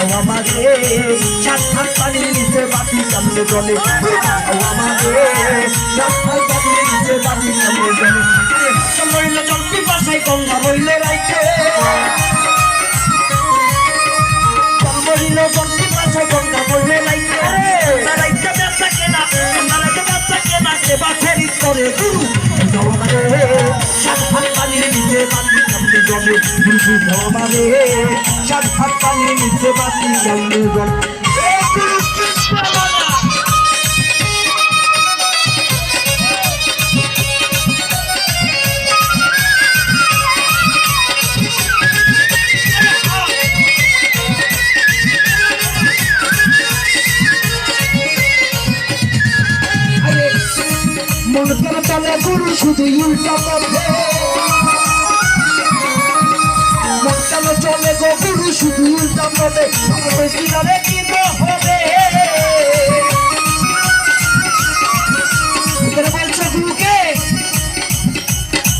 আমাকে সাত হাত পানির নিচে বাতি কেমনে জলে। আমাকে সাত হাত কেমনে জলে গুরু আমাকে সাত হাত নিচে বাতি বাবা আরে মন কেন চলে গুরু শুধু উল্টা শুধু হবে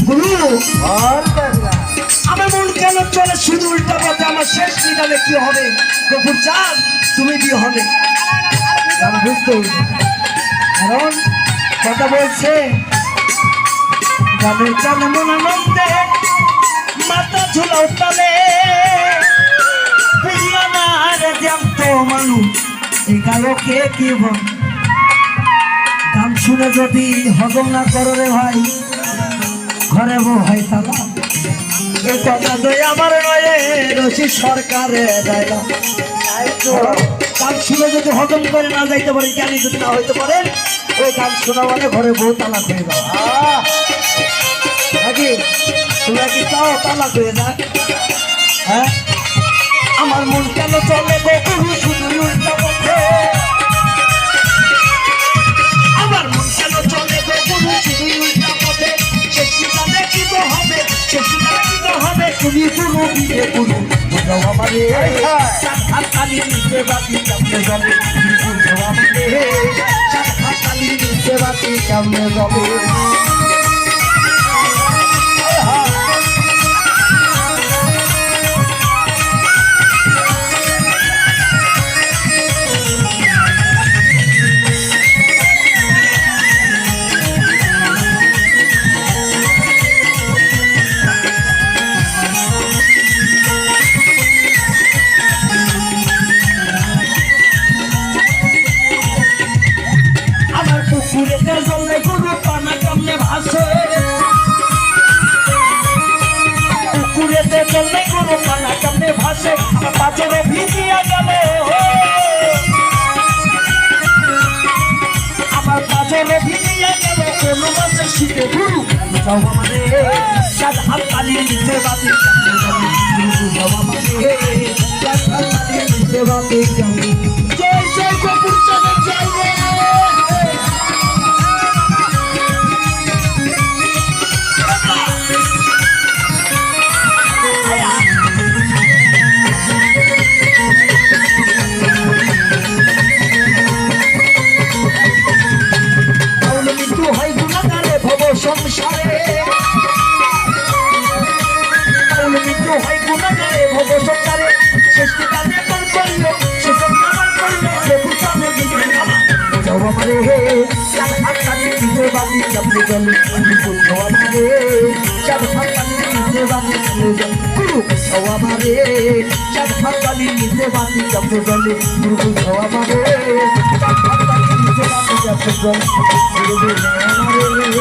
গুরু আমার মন কেন চলে শুধু উল্টা পথে? আমার শেষ নিদানে কি হবে? গফুর চাঁদ তুমি কি হবে। আমি বুঝতে। কারণ কথা বলছে মন আনন্দে মাথা ঝুলাও তালে মানুষ এই গায়কে কি গান শুনে যদি হজম না করো রে ভাই, ঘরে বউ হয় তালা তো আমার গান শুনে যদি হজম করে না যাইতে যদি না হইতে শোনা মানে ঘরে তোমরা কি যাক হ্যাঁ? আমার মন কেন চলে গো? গুরু শুধু উল্টা পথে। আমার মন কেন চলে গো? গুরু শুধু উল্টা পথে। সে জানে কি তো হবে সে জানে কি তো হবে। তুমি গুরু বিয়ে গুরু বুঝাও আমারে। কালি নিচে বাতি কেমনে জলে বুঝাও আমারে কালি বাতি কেমনে জলে। ভাসে আমার পাঁচের ভিজিয়া গেল আমার পাঁচের ভিজিয়া গেল, কোন মাসে শীতে গুরু জয় জয় কপুর মৃত্যু হয় গুণাগারে ভব সংসারে শেষ কাজে কোন করল শেষ আমার করল প্রভু চাঁদে দিবে যাও আমারে চার হাত কানে দিতে বাদি চাপলে জলে বিপুল যাও আমারে চার হাত কানে দিতে বাদি চাপলে জলে গুরু যাও আমারে চার হাত কানে দিতে বাদি চাপলে জলে গুরু যাও আমারে চার হাত কানে দিতে বাদি চাপলে জলে গুরু যাও আমারে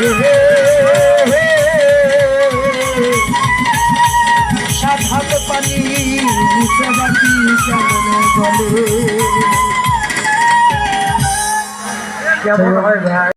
সাত হাত পানি নিচে বাতি কেমন বলে। কেমন হয় ভাই?